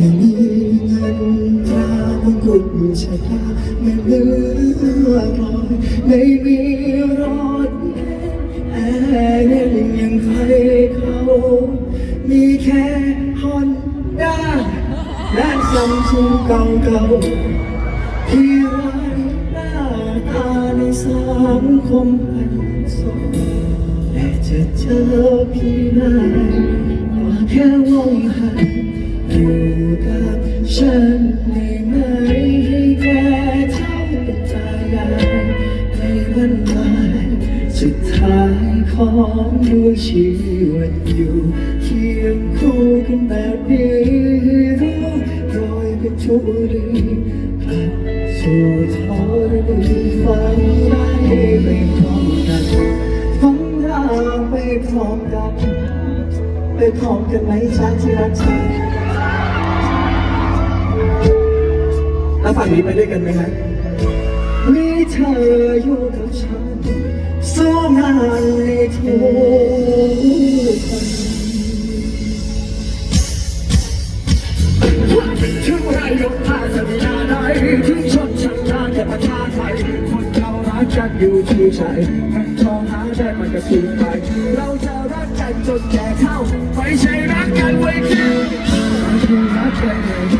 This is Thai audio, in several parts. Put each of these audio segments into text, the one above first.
ยังมีเงินตราของกุณชะตาไม่เหลือลอยไม่มีรอดแอร์เย็นยังใครเขามีแค่ฮอนด้าและซัมซุงเก่าๆที่ร้าหน้าตาในสังคมพันสองแต่จะเจอพี่ได้กว่าแค่วงหัน ฉันได้ไหมให้แก่เท่ากับตายายในวันวานสุดท้ายของดวงชีวิตอยู่เคียงคู่กันแบบนี้รู้รอยกระชูรีกลับสู่ทอรณีฝันได้ไปพร้อมกันฝันร่างไปพร้อมกันไปพร้อมกันไหมชาที่รักฉัน แล้วฝั่งนี้ไปด้วยกันไหมครับมีเธออยู่กับฉันสู้งานในทุกวันถึงไรยกผ้าสัญญาใดถึงชนชั้นชาติประชาไทยคนเรารักกันอยู่ที่ใจมันทองหาได้มันก็สูญไปเราจะรักกันจนแก่เท่าไม่ใช่รักกันไว้แค่บางทีรักกันไม่แค่เอา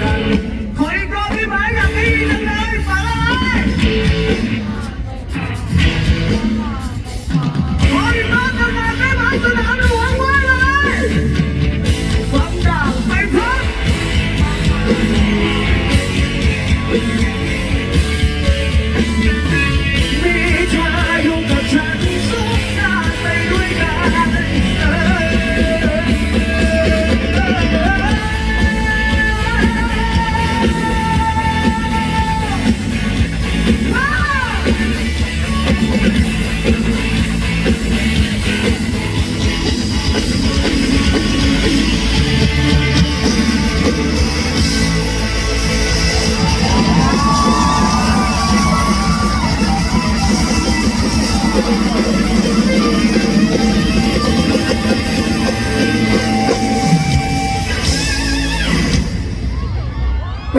ร้อ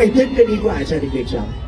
ไปเต้